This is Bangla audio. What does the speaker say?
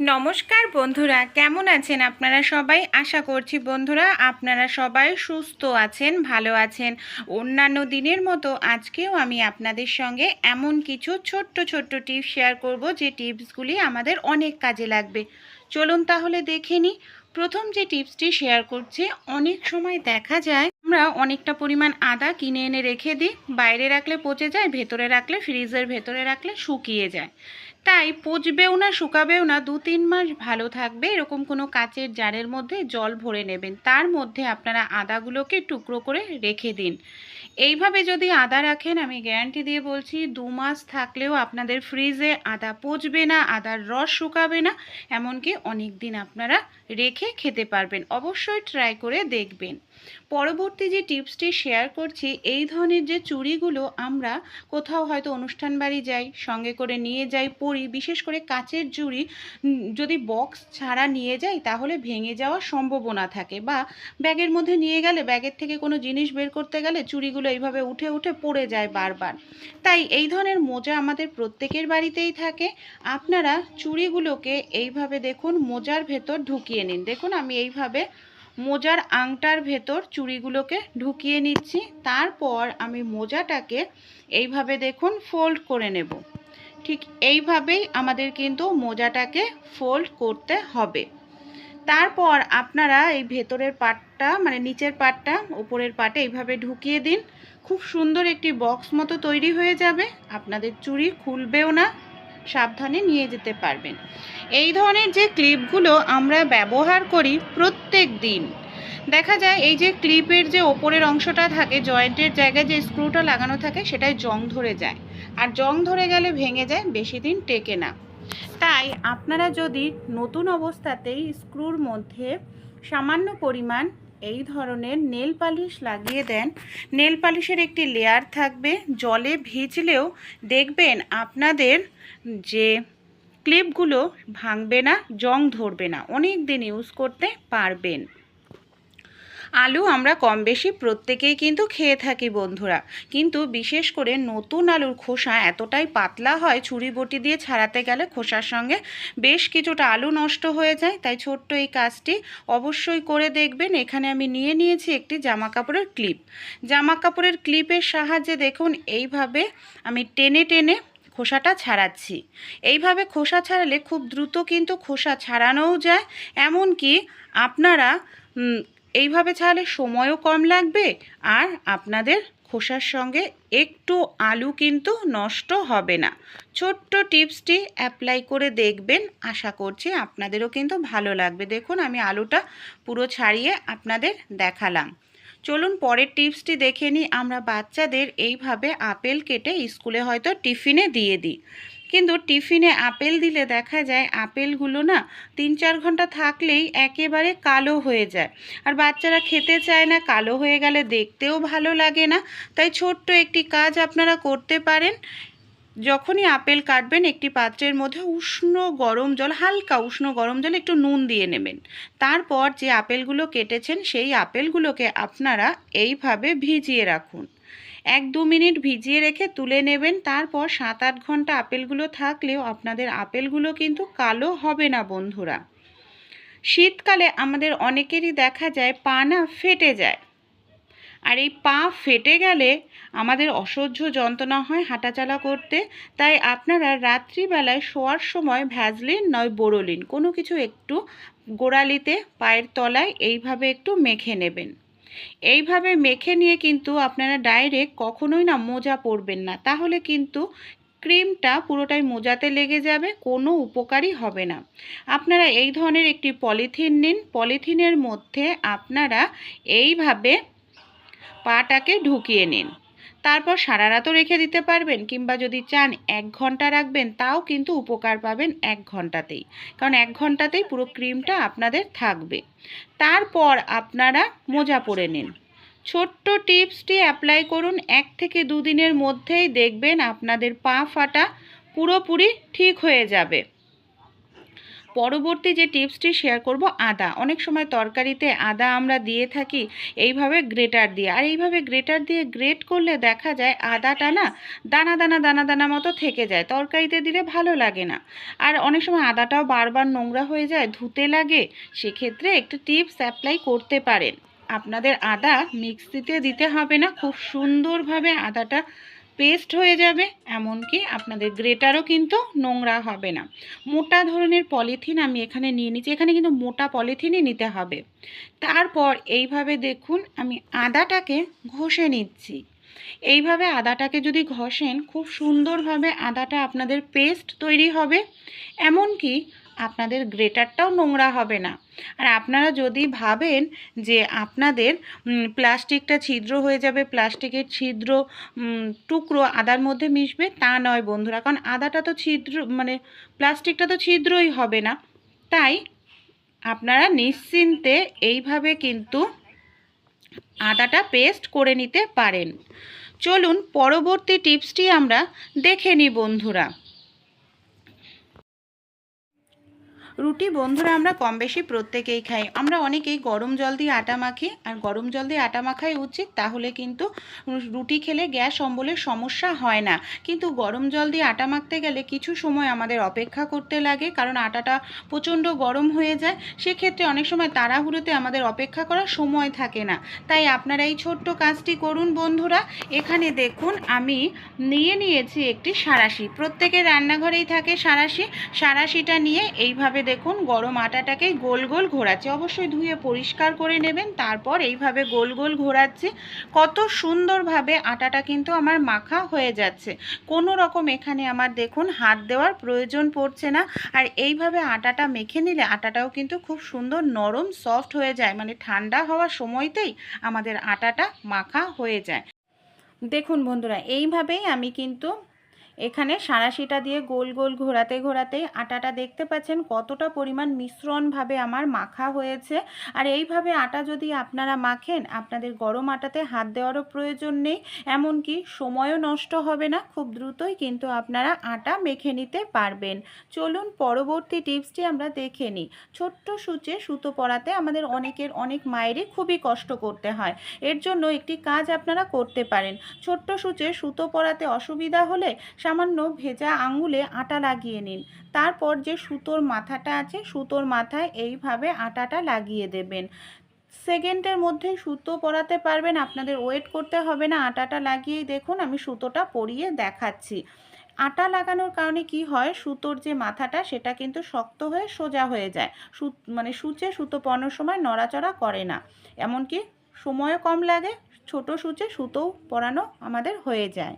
নমস্কার বন্ধুরা, কেমন আছেন আপনারা সবাই? আশা করছি বন্ধুরা আপনারা সবাই সুস্থ আছেন, ভালো আছেন। অন্যান্য দিনের মতো আজকেও আমি আপনাদের সঙ্গে এমন কিছু ছোট্ট ছোট্ট টিপস শেয়ার করব যে টিপসগুলি আমাদের অনেক কাজে লাগবে। চলুন তাহলে দেখে নিই। প্রথম যে টিপসটি শেয়ার করছি, অনেক সময় দেখা যায় আমরা অনেকটা পরিমাণ আদা কিনে এনে রেখে দিই, বাইরে রাখলে পচে যায়, ভেতরে রাখলে, ফ্রিজের ভেতরে রাখলে শুকিয়ে যায়। তাই পচবেও না, শুকাবেও না, দু তিন মাস ভালো থাকবে। এরকম কোনো কাচের জারের মধ্যে জল ভরে নেবেন। তার মধ্যে আপনারা আদাগুলোকে টুকরো করে রেখে দিন। এইভাবে যদি আদা রাখেন, আমি গ্যারান্টি দিয়ে বলছি, দু মাস থাকলেও আপনাদের ফ্রিজে আদা পচবে না, আদার রস শুকাবে না, এমনকি অনেক দিন আপনারা রেখে খেতে পারবেন। অবশ্যই ট্রাই করে দেখবেন। পরবর্তী যে টিপসটি শেয়ার করছি, এই ধরনের যে চুড়িগুলো আমরা কোথাও হয়তো অনুষ্ঠান বাড়ি যাই, সঙ্গে করে নিয়ে যাই, পরি, বিশেষ করে কাচের চুড়ি যদি বক্স ছাড়া নিয়ে যাই, তাহলে ভেঙে যাওয়ার সম্ভাবনা থাকে বা ব্যাগের মধ্যে নিয়ে গেলে, ব্যাগের থেকে কোনো জিনিস বের করতে গেলে চুড়িগুলো এইভাবে উঠে উঠে পড়ে যায় বারবার। তাই এই ধরনের মোজা আমাদের প্রত্যেকের বাড়িতেই থাকে। আপনারা চুড়িগুলোকে এইভাবে দেখুন, মোজার ভেতর ঢুকিয়ে নিন। দেখুন, আমি এইভাবে মোজার আংটার ভেতর চুড়িগুলোকে ঢুকিয়ে নিচ্ছি। তারপর আমি মোজাটাকে এইভাবে দেখুন ফোল্ড করে নেব। ঠিক এইভাবেই আমাদের কিন্তু মোজাটাকে ফোল্ড করতে হবে। তারপর আপনারা এই ভেতরের পাটটা মানে নিচের পাটটা, উপরের পাটে এইভাবে ঢুকিয়ে দিন। খুব সুন্দর একটি বক্স মতো তৈরি হয়ে যাবে। আপনাদের চুড়ি খুলবেও না, সাবধানে নিয়ে যেতে পারবেন। এই ধরনের যে ক্লিপগুলো আমরা ব্যবহার করি প্রত্যেক দিন, দেখা যায় এই যে ক্লিপের যে ওপরের অংশটা থাকে, জয়েন্টের জায়গায় যে স্ক্রুটা লাগানো থাকে সেটাই জং ধরে যায়। আর জং ধরে গেলে ভেঙে যায়, বেশি দিন টেকে না। তাই আপনারা যদি নতুন অবস্থাতেই স্ক্রুর মধ্যে সামান্য পরিমাণ এই ধরনের নেল পালিশ লাগিয়ে দেন, নেল পালিশের একটি লেয়ার থাকবে, জলে ভিজলেও দেখবেন আপনাদের যে ক্লিপগুলো ভাঙবে না, জং ধরবে না, অনেক দিন ইউজ করতে পারবেন। আলু আমরা কম বেশি প্রত্যেকেই কিন্তু খেয়ে থাকি বন্ধুরা। কিন্তু বিশেষ করে নতুন আলুর খোসা এতটাই পাতলা হয় ছুরি বটি দিয়ে ছাড়াতে গেলে খোসার সঙ্গে বেশ কিছুটা আলু নষ্ট হয়ে যায়। তাই ছোট্ট এই কাজটি অবশ্যই করে দেখবেন। এখানে আমি নিয়ে নিয়েছি একটি জামা কাপড়ের ক্লিপ। জামা কাপড়ের ক্লিপের সাহায্যে দেখুন এইভাবে আমি টেনে টেনে খোসাটা ছাড়াচ্ছি। এইভাবে খোসা ছাড়ালে খুব দ্রুত কিন্তু খোসা ছাড়ানোও যায়। এমনকি আপনারা উম, এইভাবে ছাড়লে সময়ও কম লাগবে আর আপনাদের খোসার সঙ্গে একটু আলু কিন্তু নষ্ট হবে না। ছোট্ট টিপসটি অ্যাপ্লাই করে দেখবেন। আশা করছি আপনাদেরও কিন্তু ভালো লাগবে। দেখুন, আমি আলুটা পুরো ছাড়িয়ে আপনাদের দেখালাম। চলুন পরের টিপসটি দেখে নিই। আমরা বাচ্চাদের এইভাবে আপেল কেটে স্কুলে হয়তো টিফিনে দিয়ে দিই। কিন্তু টিফিনে আপেল দিলে দেখা যায় আপেলগুলো না তিন চার ঘণ্টা থাকলেই একেবারে কালো হয়ে যায়। আর বাচ্চারা খেতে চায় না, কালো হয়ে গেলে দেখতেও ভালো লাগে না। তাই ছোট্ট একটি কাজ আপনারা করতে পারেন। যখনই আপেল কাটবেন, একটি পাত্রের মধ্যে উষ্ণ গরম জল, হালকা উষ্ণ গরম জল একটু নুন দিয়ে নেবেন। তারপর যে আপেলগুলো কেটেছেন, সেই আপেলগুলোকে আপনারা এইভাবে ভিজিয়ে রাখুন। এক দু মিনিট ভিজিয়ে রেখে তুলে নেবেন। তারপর সাত আট ঘণ্টা আপেলগুলো থাকলেও আপনাদের আপেলগুলো কিন্তু কালো হবে না, বন্ধুরা। শীতকালে আমাদের অনেকেরই দেখা যায় পা না ফেটে যায়। আর এই পা ফেটে গেলে আমাদের অসহ্য যন্ত্রণা হয় হাঁটাচলা করতে। তাই আপনারা রাত্রিবেলায় শোয়ার সময় ভ্যাজলিন নয় বোরোলিন, কোনো কিছু একটু গোড়ালিতে, পায়ের তলায় এইভাবে একটু মেখে নেবেন। এইভাবে মেখে নিয়ে কিন্তু আপনারা ডাইরেক্ট কখনোই না মোজা পরবেন না। তাহলে কিন্তু ক্রিমটা পুরোটাই মোজাতে লেগে যাবে, কোনো উপকারই হবে না। আপনারা এই ধরনের একটি পলিথিন নিন। পলিথিনের মধ্যে আপনারা এইভাবে পাটাকে ঢুকিয়ে নিন। তারপর সারা রাতও রেখে দিতে পারবেন কিংবা যদি চান এক ঘণ্টা রাখবেন, তাও কিন্তু উপকার পাবেন এক ঘন্টাতেই। কারণ এক ঘন্টাতেই পুরো ক্রিমটা আপনাদের থাকবে। তারপর আপনারা মোজা পরে নিন। ছোট্ট টিপসটি অ্যাপ্লাই করুন। এক থেকে দুদিনের মধ্যেই দেখবেন আপনাদের পা ফাটা পুরোপুরি ঠিক হয়ে যাবে। পরবর্তী যে টিপসটি শেয়ার করব, আদা। অনেক সময় তরকারিতে আদা আমরা দিয়ে থাকি, এইভাবে গ্রেটার দিয়ে। আর এইভাবে গ্রেটার দিয়ে গ্রেট করলে দেখা যায় আদাটা না দানা দানা দানা দানা মতো থেকে যায়। তরকারিতে দিলে ভালো লাগে না। আর অনেক সময় আদাটাও বারবার নোংরা হয়ে যায়, ধুতে লাগে, সেক্ষেত্রে একটু টিপস অ্যাপ্লাই করতে পারেন। আপনাদের আদা মিক্সিতে দিতে হবে না। খুব সুন্দরভাবে আদাটা পেস্ট হয়ে যাবে, এমনকি আপনাদের গ্রেটারও কিন্তু নোংরা হবে না। মোটা ধরনের পলিথিন আমি এখানে নিয়ে নিচ্ছি, এখানে কিন্তু মোটা পলিথিনই নিতে হবে। তারপর এইভাবে দেখুন, আমি আদাটাকে ঘষে নিচ্ছি। এইভাবে আদাটাকে যদি ঘষেন, খুব সুন্দরভাবে আদাটা আপনাদের পেস্ট তৈরি হবে। এমনকি আপনাদের গ্রেটারটাও নোংরা হবে না। আর আপনারা যদি ভাবেন যে আপনাদের প্লাস্টিকটা ছিদ্র হয়ে যাবে, প্লাস্টিকের ছিদ্র টুকরো আদার মধ্যে মিশবে, তা নয় বন্ধুরা। কারণ আদাটা তো ছিদ্র মানে প্লাস্টিকটা তো ছিদ্রই হবে না। তাই আপনারা নিশ্চিন্তে এইভাবে কিন্তু আদাটা পেস্ট করে নিতে পারেন। চলুন পরবর্তী টিপসটি আমরা দেখে নিই বন্ধুরা। রুটি বন্ধুরা আমরা কম বেশি প্রত্যেকেই খাই। আমরা অনেকেই গরম জল দিয়ে আটা মাখি, আর গরম জল দিয়ে আটা মাখাই উচিত, তাহলে কিন্তু রুটি খেলে গ্যাস অম্বলের সমস্যা হয় না। কিন্তু গরম জল দিয়ে আটা মাখতে গেলে কিছু সময় আমাদের অপেক্ষা করতে লাগে, কারণ আটাটা প্রচণ্ড গরম হয়ে যায়। সেক্ষেত্রে অনেক সময় তাড়াহুড়োতে আমাদের অপেক্ষা করার সময় থাকে না। তাই আপনারা এই ছোট্ট কাজটি করুন বন্ধুরা। এখানে দেখুন, আমি নিয়ে নিয়েছি একটি সারাশি। প্রত্যেকের রান্নাঘরেই থাকে সারাশি। সারাশিটা নিয়ে এইভাবে দেখুন, গরম আটাটাকে গোল গোল ঘোরাচ্ছি। অবশ্যই ধুয়ে পরিষ্কার করে নেবেন, তারপর এইভাবে গোল গোল ঘোরাচ্ছি। কত সুন্দরভাবে আটাটা কিন্তু আমার মাখা হয়ে যাচ্ছে। কোনো রকম এখানে আমার দেখুন, হাত দেওয়ার প্রয়োজন পড়ছে না। আর এইভাবে আটাটা মেখে নিলে আটাটাও কিন্তু খুব সুন্দর নরম, সফট হয়ে যায়। মানে ঠান্ডা হওয়ার সময়তেই আমাদের আটাটা মাখা হয়ে যায়। দেখুন বন্ধুরা, এইভাবেই আমি কিন্তু এখানে সাঁড়াশিটা দিয়ে গোল গোল ঘোরাতে ঘোরাতে আটাটা দেখতে পাচ্ছেন কতটা পরিমাণ মিশ্রণভাবে আমার মাখা হয়েছে। আর এইভাবে আটা যদি আপনারা মাখেন, আপনাদের গরম আটাতে হাত দেওয়ারও প্রয়োজন নেই। এমনকি সময়ও নষ্ট হবে না, খুব দ্রুতই কিন্তু আপনারা আটা মেখে নিতে পারবেন। চলুন পরবর্তী টিপসটি আমরা দেখে নিই। ছোট্ট সূচে সুতো পরাতে আমাদের অনেকের অনেক মায়েরই খুবই কষ্ট করতে হয়। এর জন্য একটি কাজ আপনারা করতে পারেন। ছোট্ট সূচে সুতো পরাতে অসুবিধা হলে সামান্য ভেজা আঙুলে আটা লাগিয়ে নিন। তারপর যে সুতোর মাথাটা আছে, সুতোর মাথায় এইভাবে আটাটা লাগিয়ে দেবেন। সেকেন্ডের মধ্যে সুতো পরাতে পারবেন, আপনাদের ওয়েট করতে হবে না। আটাটা লাগিয়েই দেখুন, আমি সুতোটা পরিয়ে দেখাচ্ছি। আটা লাগানোর কারণে কি হয়, সুতোর যে মাথাটা, সেটা কিন্তু শক্ত হয়ে সোজা হয়ে যায়। সু মানে সূচে সুতো পরানোর সময় নড়াচড়া করে না। এমনকি সময়ও কম লাগে, ছোট সূচে সুতোও পরানো আমাদের হয়ে যায়।